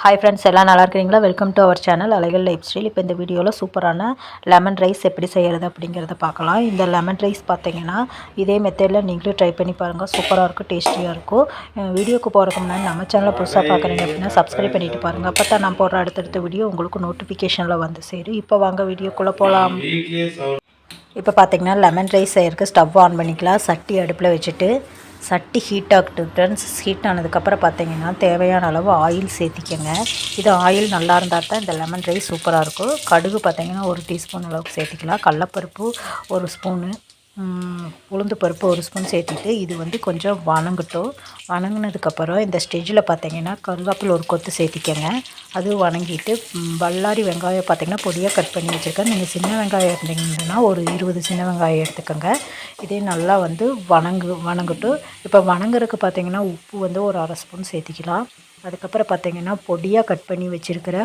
Hi friends எல்லாம் நல்லா இருக்கிறீங்களா? Welcome to our channel Alaigal life style இப்போ இந்த வீடியோவில் சூப்பரான லெமன் ரைஸ் எப்படி செய்கிறது அப்படிங்கிறத பார்க்கலாம். இந்த லெமன் ரைஸ் பார்த்தீங்கன்னா இதே மெத்தடில் நீங்களும் ட்ரை பண்ணி பாருங்கள் சூப்பராக இருக்கும் டேஸ்டியாக இருக்கும். வீடியோக்கு போகிறதுக்கு முன்னாடி நம்ம சேனலை புதுசாக பார்க்குறீங்க அப்படின்னா சப்ஸ்கிரைப் பண்ணிட்டு பாருங்கள் அப்போ தான் நான் போடுற அடுத்தடுத்த வீடியோ உங்களுக்கு நோட்டிஃபிகேஷனில் வந்து சேரும். இப்போ வாங்க வீடியோக்குள்ளே போகலாம் இப்போ பார்த்தீங்கன்னா லெமன் ரைஸ் செய்யறதுக்கு ஸ்டவ் ஆன் பண்ணிக்கலாம். சட்டி அடுப்பில் வச்சுட்டு சட்டி ஹீட் ஆகட்டும். ஃப்ரெண்ட்ஸ் ஹீட் ஆனதுக்கப்புறம் பார்த்தீங்கன்னா தேவையான அளவு ஆயில் சேர்த்திக்கங்க. இது ஆயில் நல்லா இருந்தால் தான் இந்த லெமன் ரைஸ் சூப்பராக இருக்கும். கடுகு பார்த்தீங்கன்னா ஒரு டீஸ்பூன் அளவுக்கு சேர்த்திக்கலாம். கடலப்பருப்பு ஒரு ஸ்பூனு உளுந்து பருப்பு ஒரு ஸ்பூன் சேர்த்துட்டு இது வந்து கொஞ்சம் வணங்கட்டும். வணங்கினதுக்கப்புறம் இந்த ஸ்டேஜில் பார்த்தீங்கன்னா கருவேப்பிலை ஒரு கொத்து சேர்த்திக்கங்க. அது வணங்கிட்டு வல்லாரி பல்லாரி வெங்காயம் பார்த்தீங்கன்னா பொடியாக கட் பண்ணி வச்சுருக்கேன். நீங்கள் சின்ன வெங்காயம் இருந்தீங்கன்னா ஒரு இருபது சின்ன வெங்காயம் எடுத்துக்கோங்க. இதே நல்லா வந்து வணங்கு வணங்கட்டும். இப்போ வணங்குறதுக்கு பார்த்தீங்கன்னா உப்பு வந்து ஒரு அரை ஸ்பூன் சேர்த்திக்கலாம். அதுக்கப்புறம் பார்த்தீங்கன்னா பொடியாக கட் பண்ணி வச்சுருக்கிற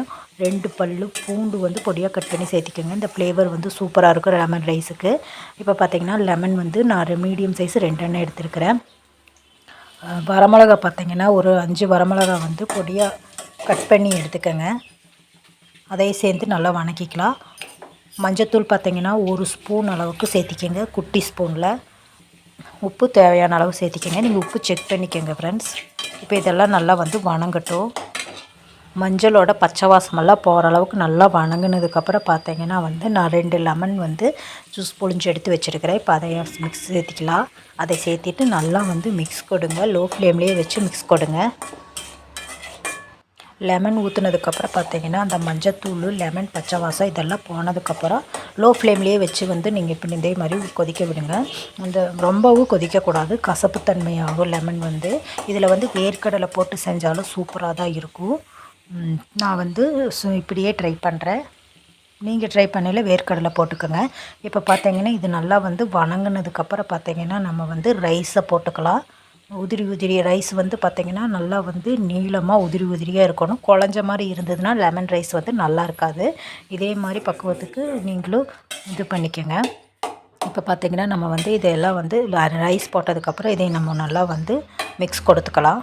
ரெண்டு பல்லு பூண்டு வந்து பொடியாக கட் பண்ணி சேர்த்திக்கோங்க. இந்த ஃப்ளேவர் வந்து சூப்பராக இருக்கும் லெமன் ரைஸுக்கு இப்போ பார்த்தீங்கன்னா லெமன் வந்து நான் மீடியம் சைஸ் ரெண்டெண்ணெய் எடுத்துருக்கிறேன். வரமிளகா பார்த்தீங்கன்னா ஒரு அஞ்சு வரமிளகா வந்து பொடியாக கட் பண்ணி எடுத்துக்கோங்க. அதையும் சேர்த்து நல்லா வணக்கிக்கலாம். மஞ்சத்தூள் பார்த்தீங்கன்னா ஒரு ஸ்பூன் அளவுக்கு சேர்த்திக்கோங்க. குட்டி ஸ்பூனில் உப்பு தேவையான அளவு சேர்த்திக்கங்க. நீங்கள் உப்பு செக் பண்ணிக்கோங்க ஃப்ரெண்ட்ஸ் இப்போ இதெல்லாம் நல்லா வந்து வணங்கட்டும். மஞ்சளோட பச்சை வாசமெல்லாம் போகிற அளவுக்கு நல்லா வணங்கினதுக்கப்புறம் பார்த்தீங்கன்னா வந்து நான் ரெண்டு லெமன் வந்து ஜூஸ் பொழிஞ்சு எடுத்து வச்சுருக்கிறேன். இப்போ அதை மிக்ஸ் சேர்த்திக்கலாம். அதை சேர்த்திட்டு நல்லா வந்து மிக்ஸ் கொடுங்க. லோ ஃப்ளேம்லேயே வச்சு மிக்ஸ் கொடுங்க. லெமன் ஊற்றுனதுக்கப்புறம் பார்த்தீங்கன்னா அந்த மஞ்சத்தூள் லெமன் பச்சை வாசம் இதெல்லாம் போனதுக்கப்புறம் லோ ஃப்ளேம்லேயே வச்சு வந்து நீங்கள் இப்போ இதே மாதிரி கொதிக்க விடுங்க. அந்த ரொம்பவும் கொதிக்கக்கூடாது. கசப்புத்தன்மையாகும் லெமன் வந்து இதில் வந்து வேர்க்கடலை போட்டு செஞ்சாலும் சூப்பராக தான் இருக்கும். நான் வந்து சு- இப்படியே ட்ரை பண்ணுறேன் நீங்கள் ட்ரை பண்ணல வேர்க்கடலை போட்டுக்கோங்க. இப்போ பார்த்தீங்கன்னா இது நல்லா வந்து வணங்கினதுக்கப்புறம் பார்த்தீங்கன்னா நம்ம வந்து ரைஸை போட்டுக்கலாம். உதிரி உதிரி ரைஸ் வந்து பார்த்திங்கன்னா நல்லா வந்து நீளமாக உதிரி உதிரியாக இருக்கணும். குழஞ்ச மாதிரி இருந்ததுன்னா லெமன் ரைஸ் வந்து நல்லா இருக்காது. இதே மாதிரி பக்குவத்துக்கு நீங்களும் இது பண்ணிக்கோங்க. இப்போ பார்த்திங்கன்னா நம்ம வந்து இதெல்லாம் வந்து ரைஸ் போட்டதுக்கப்புறம் இதை நம்ம நல்லா வந்து மிக்ஸ் கொடுத்துக்கலாம்.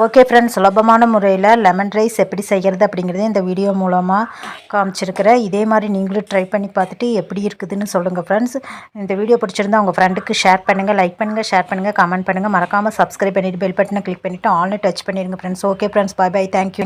ஓகே ஃப்ரெண்ட்ஸ் சுலபமான முறையில் லெமன் ரைஸ் எப்படி செய்கிறது அப்படிங்கிறத இந்த வீடியோ மூலமாக காமிச்சிருக்கிறேன். இதே மாதிரி நீங்களும் ட்ரை பண்ணி பார்த்துட்டு எப்படி இருக்குதுன்னு சொல்லுங்கள் ஃப்ரெண்ட்ஸ் இந்த வீடியோ பிடிச்சிருந்தா உங்கள் ஃப்ரெண்டுக்கு ஷேர் பண்ணுங்கள் லைக் பண்ணுங்கள் ஷேர் பண்ணுங்கள் கமெண்ட் பண்ணுங்கள் மறக்காமல் சப்ஸ்கிரைப் பண்ணிவிட்டு பெல் பட்டனை கிளிக் பண்ணிவிட்டு ஆன்லைன் டச் பண்ணிடுங்க friends okay friends bye bye thank you